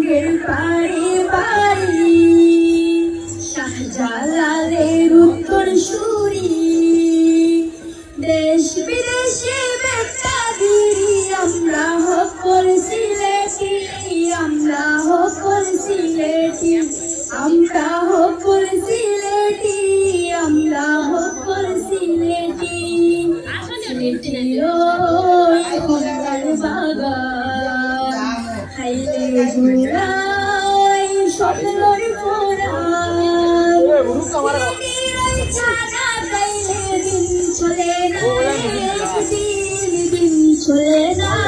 রঙের বাড়ি বাড়ি শাহজালালের উত্তর সুরি দেশ বিদেশে বেতাগিরি আমরা হকর সিলেটি আমরা হকর সিলেটি আমরা হকর সিলেটি আমরা হকর সিলেটি সিলেটি খন্দার বাগান। ঘুরাই স্বপ্নর ফোরান সিলেটির ছানা দিন চলে না দিন চলে না।